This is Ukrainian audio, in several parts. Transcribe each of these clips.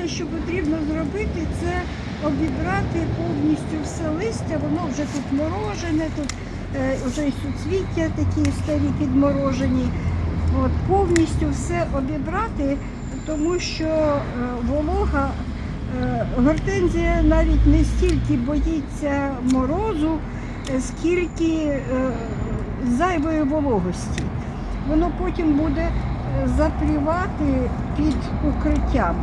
Перше, що потрібно зробити, це обібрати повністю все листя. Воно вже тут морожене, тут е, вже і суцвіття такі старі підморожені. От, повністю все обібрати, тому що е, волога, е, гортензія навіть не стільки боїться морозу, е, скільки е, зайвої вологості. Воно потім буде е, запрівати під укриттям.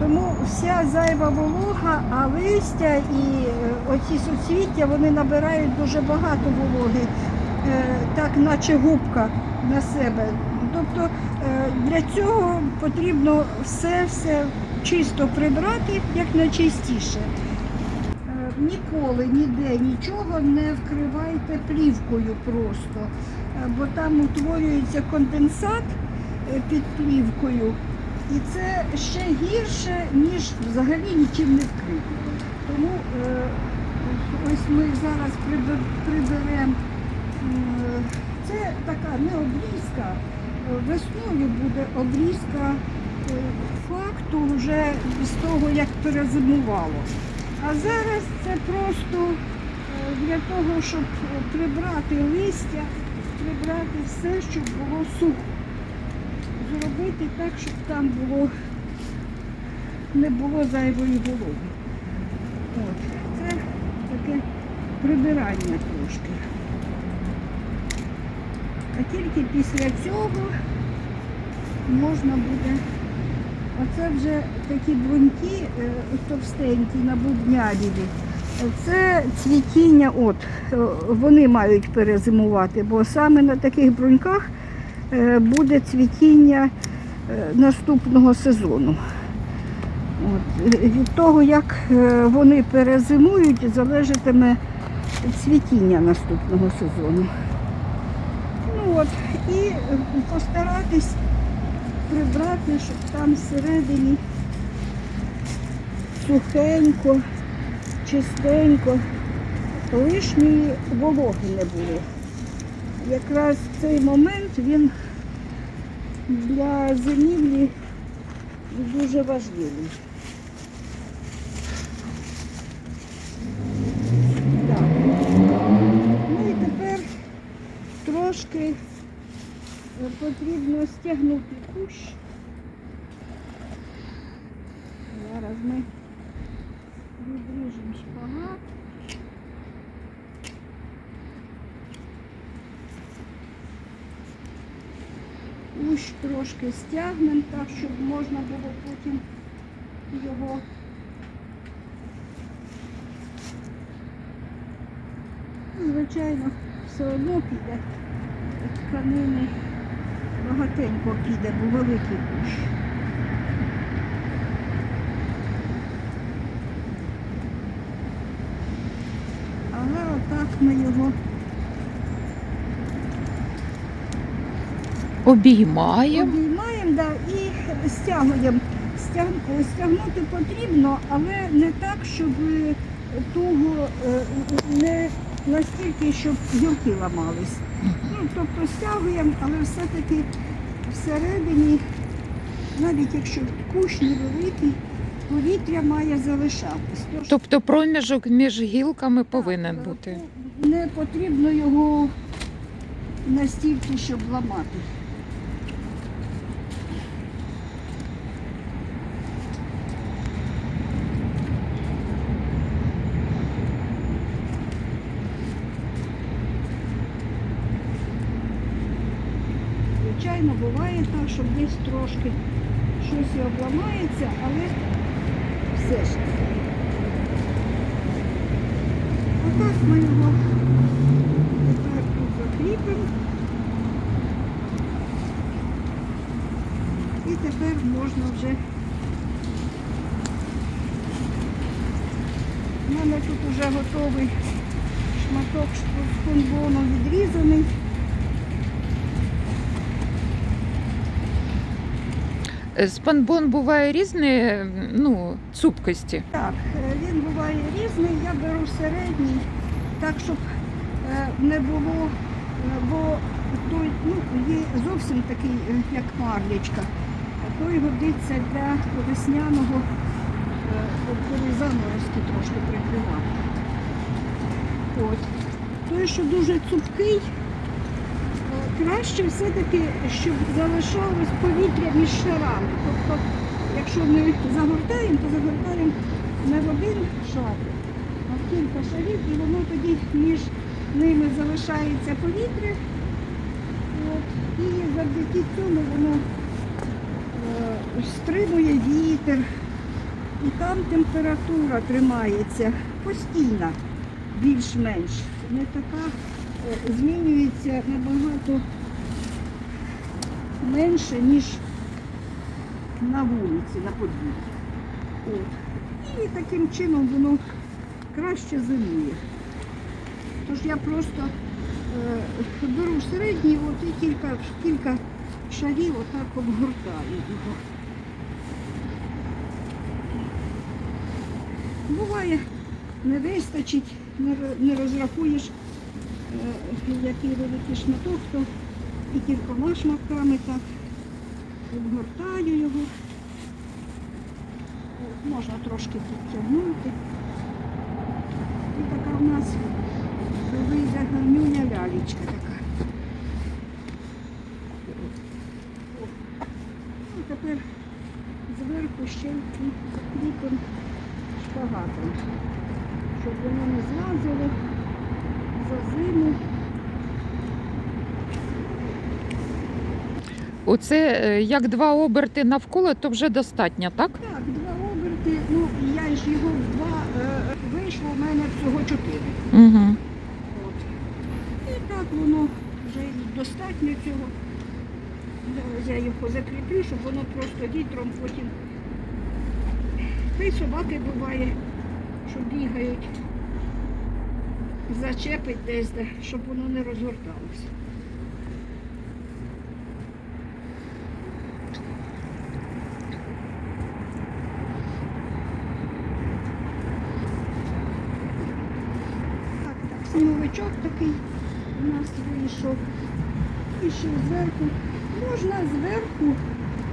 Тому вся зайва волога, а листя і е, оці суцвіття вони набирають дуже багато вологи, е, так наче губка на себе. Тобто е, для цього потрібно все-все чисто прибрати, як найчистіше. Ніколи ніде нічого не вкривайте плівкою просто, бо там утворюється конденсат під плівкою, і це ще гірше, ніж взагалі нічим не вкрити. Тому е, ось ми зараз прибер- приберемо. м, Це така не обрізка, е, весною буде обрізка е, факту вже з того, як перезимувало. А зараз це просто е, для того, щоб е, прибрати листя, прибрати все, щоб було сухо. Зробити так, щоб там було не було зайвої вологи. От. Це таке прибирання трошки. А тільки після цього можна буде. Оце вже такі бруньки е, товстенькі, набубнявілі. Це цвітіння, от, е, вони мають перезимувати, бо саме на таких бруньках буде цвітіння е, наступного сезону. От. е, Від того, як е, вони перезимують, залежатиме цвітіння наступного сезону. Ну от, і е, постаратись прибрати, щоб там всередині сухенько, чистенько, лишньої вологи не було. Якраз цей момент він для зимівлі дуже важливий. Ну і тепер трошки е, потрібно стягнути кущ. Зараз ми відріжемо шпагат. Кущ трошки стягнемо так, щоб можна було потім його звичайно все одно піде тканини багатенько піде, бо великий кущ. Але отак ми його Обіймаємо. обіймаємо да, і стягуємо. Стяг- Стягнути потрібно, але не так, щоб туго е, не настільки, щоб гілки ламались. Ну, тобто стягуємо, але все-таки всередині, навіть якщо кущ невеликий, повітря має залишатись. Тож, Тобто проміжок між гілками повинен так, бути. Не потрібно його настільки, щоб ламати. Звичайно, буває так, що десь трошки щось і обламається, але все ж. Отак ми його тепер тут закріпимо. І тепер можна вже. У мене тут вже готовий шматок шпунбону відрізаний. Спанбон буває різної ну, цупкості. Так, е, він буває різний, я беру середній, так щоб е, не було, е, бо той ну, є зовсім такий, як марлечка. той годиться для весняного, коли заморозки трошки прикривати. От. Той, що дуже цупкий, краще все-таки, щоб залишалось повітря між шарами. Тобто, якщо ми загортаємо, то загортаємо не в один шар, а в кілька шарів, і воно тоді між ними залишається повітря. От. І завдяки цьому воно е, стримує вітер. І там температура тримається постійна, більш-менш. Не така змінюється набагато менше, ніж на вулиці, на подвір'ї. І таким чином воно краще зимує. Тож я просто е, беру середній от, і кілька, кілька шарів отак обгортаю його. Буває, не вистачить, не, розрахуєш, який великий шматок, то і кількома шматками так обгортаю його. Можна трошки підтягнути. І така в нас вийде гарнюня лялечка така. О. Ну, тепер зверху ще й закріпимо шпагатом, щоб воно не злазило за зиму. Оце е, як два оберти навколо, то вже достатньо, так? Так, два оберти, ну я ж його в два е, вийшло в мене всього чотири. Угу. От. І так воно вже достатньо цього. Я його закріплю, щоб воно просто вітром потім. Та й собаки буває, що бігають, зачепить десь, де, щоб воно не розгорталося. Так, так, сніговичок такий у нас вийшов. І ще зверху. Можна зверху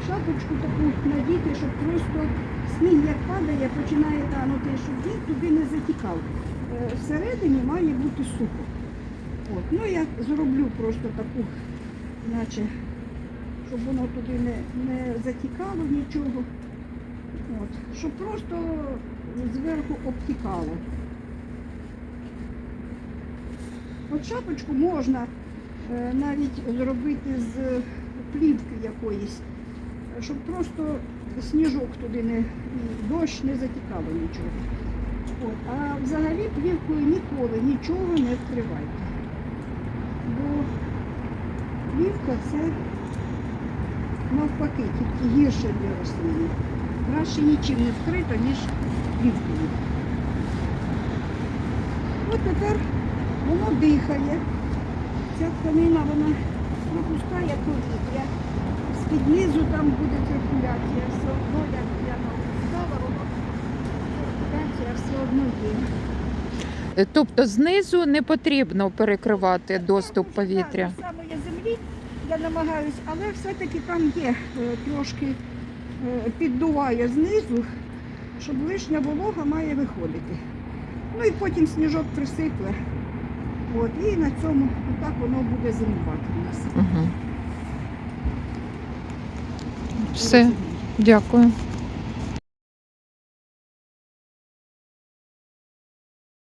шапочку таку надіти, щоб просто сніг як падає, починає танути, щоб він туди не затікав. Всередині має бути сухо. От. Ну я зроблю просто таку, наче, щоб воно туди не, не затікало нічого. От. Щоб просто зверху обтікало. От шапочку можна е, навіть зробити з плівки якоїсь, щоб просто сніжок туди не дощ не затікало нічого. От. А взагалі плівкою ніколи нічого не вкривайте. Бо плівка це навпаки, тільки гірше для рослини. Краще нічим не вкрито, ніж плівкою. От тепер воно дихає. Ця тканина вона пропускає повітря. З-під низу там буде циркуляція. Все одно, як я напускала, воно циркуляція все одно є. Е, Тобто знизу не потрібно перекривати доступ повітря. самої землі я намагаюсь, але все-таки там є е, трошки е, піддуває знизу, щоб лишня волога має виходити. Ну і потім сніжок присипле. От, і на цьому так воно буде зимувати у нас. Угу. Все, дякую.